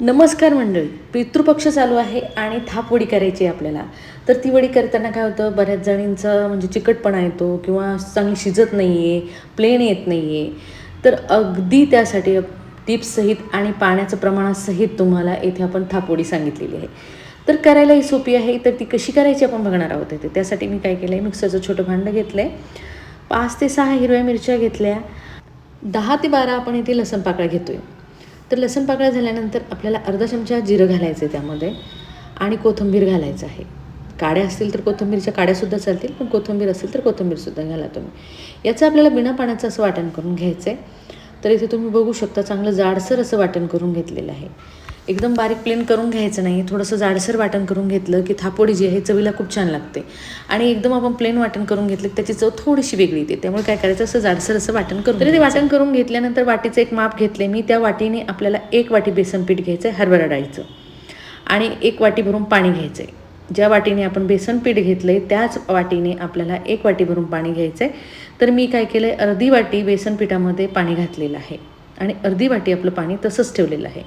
नमस्कार मंडळी पितृपक्ष चालू आहे आणि थापवडी करायची आहे आपल्याला. तर ती वडी करताना काय होतं बऱ्याच जणींचं म्हणजे चिकटपणा येतो किंवा चांगली शिजत नाही आहे प्लेन येत नाही आहे तर अगदी त्यासाठी टिप्ससहित आणि पाण्याचं प्रमाणासहित तुम्हाला येथे आपण थापवडी सांगितलेली आहे. तर करायलाही सोपी आहे तर ती कशी करायची आपण बघणार आहोत इथे. त्यासाठी मी काय केलं आहे मिक्सरचं छोटं भांडं घेतलं आहे पाच ते सहा हिरव्या मिरच्या घेतल्या. दहा ते बारा आपण इथे लसण पाकळ्या घेतो आहे तर लसण पाकळ्या झाल्यानंतर आपल्याला अर्धा चमचा जिरं घालायचं आहे त्यामध्ये आणि कोथिंबीर घालायचं आहे. काड्या असतील तर कोथिंबीरच्या काड्यासुद्धा चालतील पण कोथिंबीर असेल तर कोथिंबीरसुद्धा घाला तुम्ही. याचं आपल्याला बिना पाण्याचं असं वाटण करून घ्यायचं आहे तर इथे तुम्ही बघू शकता चांगलं जाडसर असं वाटण करून घेतलेलं आहे. एकदम बारीक प्लेन करून घ्यायचं नाही. थोडंसं जाडसर वाटण करून घेतलं की थापोडी जी आहे चवीला खूप छान लागते. आणि एकदम आपण प्लेन वाटण करून घेतलं की त्याची चव थोडीशी वेगळी येते. त्यामुळे काय करायचं? असं जाडसर असं वाटण करून तरी ते वाटण करून घेतल्यानंतर वाटीचं एक माप घेतले मी. त्या वाटीने आपल्याला एक वाटी बेसन पीठ घ्यायचं आहे हरभरा डाळीचं. आणि एक वाटी भरून पाणी घ्यायचं आहे ज्या वाटीने आपण बेसन पीठ घेतलं आहे त्याच वाटीने आपल्याला एक वाटी भरून पाणी घ्यायचं आहे तर मी काय केलं आहे अर्धी वाटी बेसन पिठामध्ये पाणी घातलेलं आहे. आणि अर्धी वाटी आपलं पाणी तसंच ठेवलेलं आहे.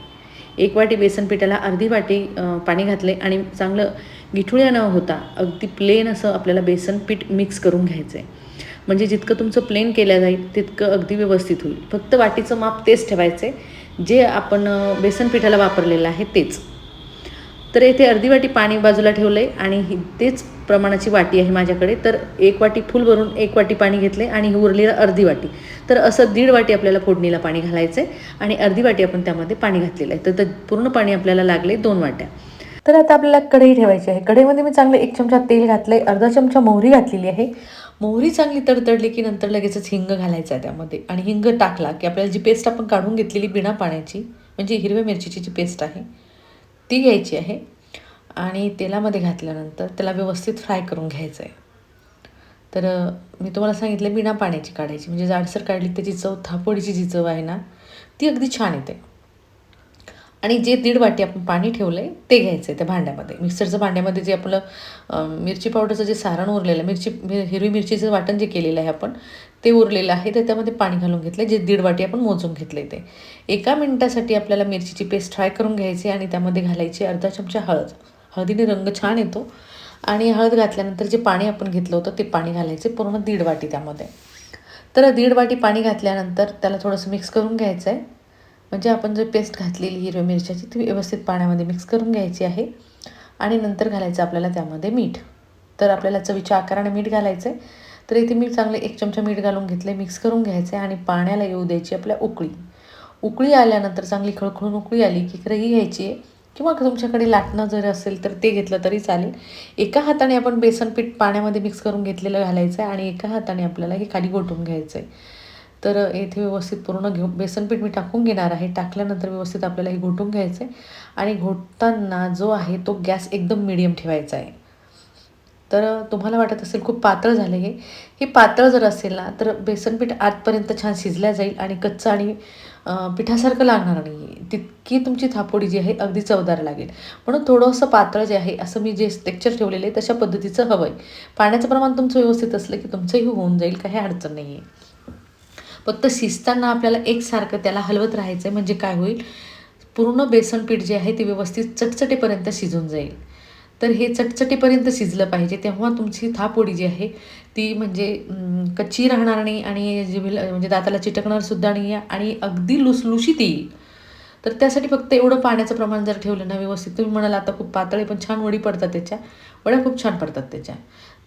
एक वाटी बेसन पिठाला अर्धी वाटी पाणी घातले आणि चांगलं गिठुळ्या न होता अगदी प्लेन असं आपल्याला बेसन पीठ मिक्स करून घ्यायचं आहे म्हणजे जितकं तुमचं प्लेन केलं जाईल तितकं अगदी व्यवस्थित होईल. फक्त वाटीचं माप तेच ठेवायचं आहे जे आपण बेसन पिठाला वापरलेलं आहे तेच. तर येथे अर्धी वाटी पाणी बाजूला ठेवलं आहे आणि ही तेच प्रमाणाची वाटी आहे माझ्याकडे. तर एक वाटी फुल भरून एक वाटी पाणी घेतले आणि ही उरलेलं अर्धी वाटी. तर असं दीड वाटी आपल्याला फोडणीला पाणी घालायचं आहे आणि अर्धी वाटी आपण त्यामध्ये पाणी घातलेलं आहे. तर पूर्ण पाणी आपल्याला लागले दोन वाट्या. तर आता आपल्याला कढई ठेवायची आहे. कढईमध्ये मी चांगलं एक चमचा तेल घातलं आहे अर्धा चमचा मोहरी घातलेली आहे. मोहरी चांगली तडतडली की नंतर लगेचच हिंग घालायचं आहे त्यामध्ये. आणि हिंग टाकला की आपल्याला जी पेस्ट आपण काढून घेतलेली बिना पाण्याची म्हणजे हिरव्या मिरचीची जी पेस्ट आहे ती घ्यायची आहे आणि तेलामध्ये घातल्यानंतर त्याला व्यवस्थित फ्राय करून घ्यायचं आहे. तर मी तुम्हाला सांगितलं बिना पाण्याची काढायची. म्हणजे जाडसर काढली त्याची चव थापोडीची जी चव आहे ना ती अगदी छान येते. आणि जे दीड वाटी आपण पाणी ठेवलं आहे ते घ्यायचं आहे त्या भांड्यामध्ये. मिक्सरचं भांड्यामध्ये जे आपलं मिरची पावडरचं जे सारण उरलेलं आहे मिरची मि- हिरवी मिरचीचं वाटण जे केलेलं आहे आपण ते उरलेलं आहे तर त्यामध्ये पाणी घालून घेतलं जे दीड वाटी आपण मोजून घेतले ते. एका मिनटासाठी आपल्याला मिरचीची पेस्ट फ्राय करून घ्यायची आणि त्यामध्ये घालायची अर्धा चमचा हळद. हळदीने रंग छान येतो. आणि हळद घातल्यानंतर जे पाणी आपण घेतलं होतं ते पाणी घालायचे पूर्ण दीड वाटी त्यामध्ये. तर दीड वाटी पाणी घातल्यानंतर त्याला थोडंसं मिक्स करून घ्यायचं आहे म्हणजे आपण जे पेस्ट घातलेली हिरव्या मिरच्याची ती व्यवस्थित पाण्यामध्ये मिक्स करून घ्यायची आहे. आणि नंतर घालायचं आपल्याला त्यामध्ये मीठ. तर आपल्याला चवीच्या आकाराने मीठ घालायचं आहे तर इथे मी चांगले एक चमचा मीठ घालून घेतले मिक्स करून घ्यायचं आहे आणि पाण्याला येऊ द्यायची आपल्या उकळी. उकळी आल्यानंतर चांगली खळखळून उकळी आली की रही घ्यायची आहे. किंवा तुमच्याकडे लाटणं जर असेल तर ते घेतलं तरी चालेल. एका हाताने आपण बेसन पीठ पाण्यामध्ये मिक्स करून घेतलेलं घालायचं आहे आणि एका हाताने आपल्याला हे खाली घोटून घ्यायचं आहे तर येथे व्यवस्थित पूर्ण घेऊ बेसनपीठ मी टाकून घेणार आहे. टाकल्यानंतर व्यवस्थित आपल्याला हे घोटून घ्यायचं आहे आणि घोटताना जो आहे तो गॅस एकदम मिडियम ठेवायचा आहे. तर तुम्हाला वाटत असेल खूप पातळ झालं हे. हे पातळ जर असेल ना तर बेसनपीठ आजपर्यंत आतपर्यंत छान शिजल्या जाईल आणि कच्चं आणि पिठासारखं लागणार नाही आहे. तितकी तुमची थापोडी जी आहे अगदी चवदार लागेल. म्हणून थोडंसं पातळ जे आहे असं मी जे टेक्चर ठेवलेलं आहे तशा पद्धतीचं हवं आहे पाण्याचं प्रमाण तुमचं व्यवस्थित असलं की तुमचंही होऊन जाईल काही अडचण नाही आहे फक्त शिजताना आपल्याला एकसारखं त्याला हलवत राहायचं आहे म्हणजे काय होईल? पूर्ण बेसन पीठ जे आहे ते व्यवस्थित चटचटेपर्यंत शिजून जाईल. तर हे चटचटेपर्यंत शिजलं पाहिजे. तेव्हा तुमची थापोडी जी आहे ती म्हणजे कच्ची राहणार म्हणजे नाही आणि जिभेला म्हणजे दाताला चिटकणारसुद्धा नाही आहे आणि अगदी लुसलुशीत येईल. तर त्यासाठी फक्त एवढं पाण्याचं प्रमाण जर ठेवलं ना व्यवस्थित तुम्ही म्हणाल आता खूप पातळ आहे पण छान वडी पडतात त्याच्या. वड्या खूप छान पडतात त्याच्या.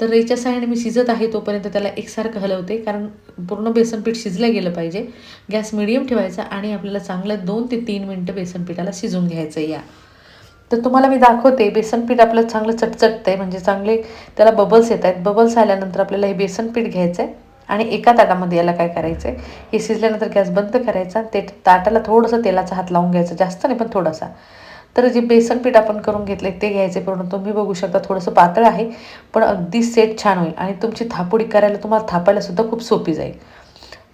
तर याच्या साहाय्याने मी शिजत आहे तोपर्यंत त्याला एकसारखं हलवते कारण पूर्ण बेसनपीठ शिजलं गेलं पाहिजे. गॅस मिडियम ठेवायचा आणि आपल्याला चांगलं दोन ते तीन मिनटं बेसन पिठाला शिजून घ्यायचं या. तर तुम्हाला मी दाखवते बेसनपीठ आपलं चांगलं चटचटतं आहे म्हणजे चांगले त्याला बबल्स येत आहेत बबल्स आल्यानंतर आपल्याला हे बेसन पीठ घ्यायचं आहे आणि एका ताटामध्ये याला काय करायचं आहे हे शिजल्यानंतर गॅस बंद करायचा. ते ताटाला थोडंसं तेलाचा हात लावून घ्यायचा. जास्त नाही पण थोडासा. तर जे बेसन पीठ आपण करून घेतले ते घ्यायचे पूर्ण तुम्ही बघू शकता थोडंसं पातळ आहे पण अगदी सेट छान होईल आणि तुमची थापोडी करायला तुम्हाला थापायला सुद्धा खूप सोपी जाईल.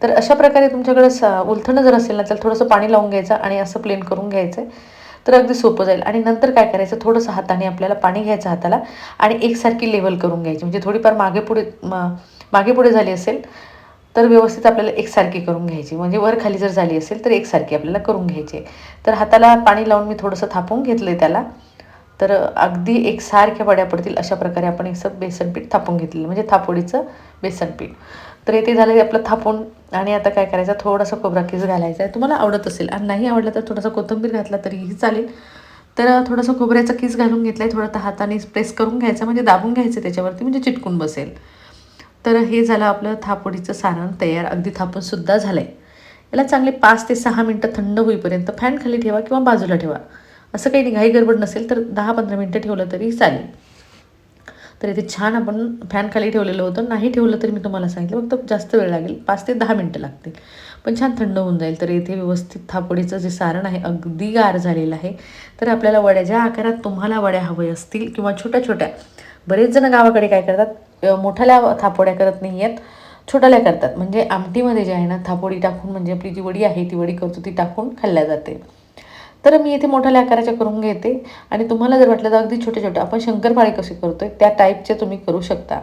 तर अशा प्रकारे तुमच्याकडे स उलथणं जर असेल ना तर थोडंसं पाणी लावून घ्यायचं आणि असं प्लेन करून घ्यायचं आहे तर अगदी सोपं जाईल. आणि नंतर काय करायचं थोडंसं हाताने आपल्याला पाणी घ्यायचं हाताला आणि एकसारखी लेवल करून घ्यायची. म्हणजे थोडीफार मागे पुढे मागे पुढे झाली असेल तर व्यवस्थित आपल्याला एकसारखी करून घ्यायची. म्हणजे वर खाली जर झाली असेल तर एकसारखी आपल्याला करून घ्यायची. तर हाताला पाणी लावून मी थोडंसं थापून घेतलं आहे त्याला. तर अगदी एकसारख्या वड्या पडतील अशा प्रकारे आपण एक बेसन पीठ थापून घेतलेलं म्हणजे थापोडीचं बेसन पीठ. तर येथे झालं आहे आपलं थापून. आणि आता काय करायचं? थोडासा खोबरा किस घालायचा आहे. तुम्हाला आवडत असेल. आणि नाही आवडलं तर थोडासा कोथिंबीर घातला तरीही चालेल. तर थोडासा खोबऱ्याचा किस घालून घेतला आहे थोडं हाताने प्रेस करून घ्यायचं. म्हणजे दाबून घ्यायचं त्याच्यावरती. म्हणजे चिटकून बसेल. तर हे झालं आपलं थापोडीचं सारण तयार. अगदी थापूनसुद्धा झालं आहे याला चांगले पाच ते सहा मिनटं थंड होईपर्यंत फॅन खाली ठेवा किंवा बाजूला ठेवा. असं काही नाही घाई गडबड नसेल तर दहा पंधरा मिनटं ठेवलं तरी चालेल. तर इथे छान आपण फॅन खाली ठेवलेलं होतं. नाही ठेवलं तरी मी तुम्हाला सांगितलं फक्त जास्त वेळ लागेल. पाच ते दहा मिनटं लागतील. पण छान थंड होऊन जाईल. तर इथे व्यवस्थित थापोडीचं जे सारण आहे अगदी गार झालेलं आहे. तर आपल्याला वड्या ज्या आकारात तुम्हाला वड्या हवे असतील किंवा छोट्या छोट्या. बरेच जण गावाकडे काय करतात मोठ्याला मोठ्याल्या थापोड्या करत नाही आहेत छोट्याल्या करतात. म्हणजे आमटीमध्ये जे आहे ना थापोडी टाकून म्हणजे आपली जी वडी आहे ती वडी करतो ती टाकून खाल्ल्या जाते. तर मी इथे मोठ्याल्या आकाराच्या करून घेते. आणि तुम्हाला जर वाटलं तर अगदी छोटे छोटे. आपण शंकरपाळे कसे करतोय त्या टाईपचे तुम्ही करू शकता.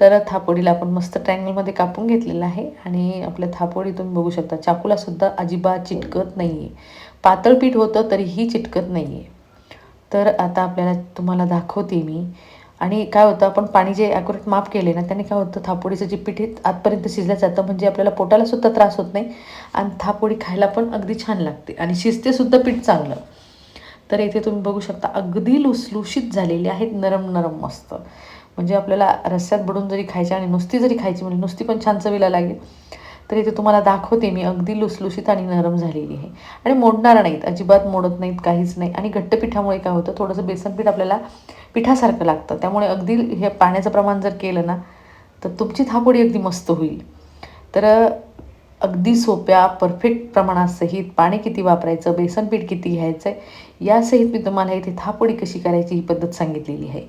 तर थापोडीला आपण मस्त ट्रँगलमध्ये कापून घेतलेलं आहे. आणि आपल्या थापोडी तुम्ही बघू शकता. चाकूलासुद्धा अजिबात चिटकत नाही आहे पातळ पीठ होतं तरीही चिटकत नाही आहे तर आता आपल्याला तुम्हाला दाखवते मी. आणि काय होतं आपण पाणी जे ॲक्युरेट माप केले ना त्याने काय होतं थापोडीचं जे पीठ आहे आतपर्यंत शिजलं जातं. म्हणजे आपल्याला पोटाला सुद्धा त्रास होत नाही आणि थापोडी खायला पण अगदी छान लागते. आणि शिजते सुद्धा पीठ चांगलं. तर इथे तुम्ही बघू शकता अगदी लुसलुशीत झालेली आहेत नरम नरम मस्त. म्हणजे आपल्याला रस्स्यात बुडून जरी खायची आणि नुसती जरी खायची म्हणजे नुसती पण छान चवीला लागेल. तर इथे तुम्हाला दाखवते मी. अगदी लुसलुशीत आणि नरम झालेली आहे. आणि मोडणार नाहीत. अजिबात मोडत नाहीत. काहीच नाही. आणि घट्ट पिठामुळे काय होतं? थोडंसं बेसन पीठ आपल्याला पिठासारखं लागतं. त्यामुळे अगदी हे पाण्याचं प्रमाण जर केलं ना तर तुमची थापोडी अगदी मस्त होईल. तर अगदी सोप्या परफेक्ट प्रमाणासहित पाणी किती वापरायचं? बेसन पीठ किती घ्यायचं आहे यासहित मी तुम्हाला इथे थापोडी कशी करायची ही पद्धत सांगितलेली आहे.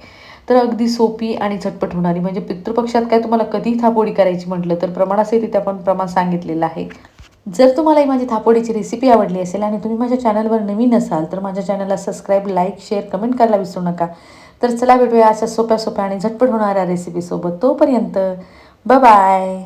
तर अगदी सोपी आणि झटपट होणारी. म्हणजे पितृपक्षात काय तुम्हाला कधी थापोडी करायची म्हटलं तर प्रमाण असेल तिथे आपण प्रमाण सांगितलेलं आहे. जर तुम्हाला ही माझी थापोडीची रेसिपी आवडली असेल आणि तुम्ही माझ्या चॅनलवर नवीन असाल तर माझ्या चॅनलला सबस्क्राईब लाईक शेअर कमेंट करायला विसरू नका. तर चला भेटूया अशा सोप्या सोप्या आणि झटपट होणाऱ्या रेसिपीसोबत तोपर्यंत बाय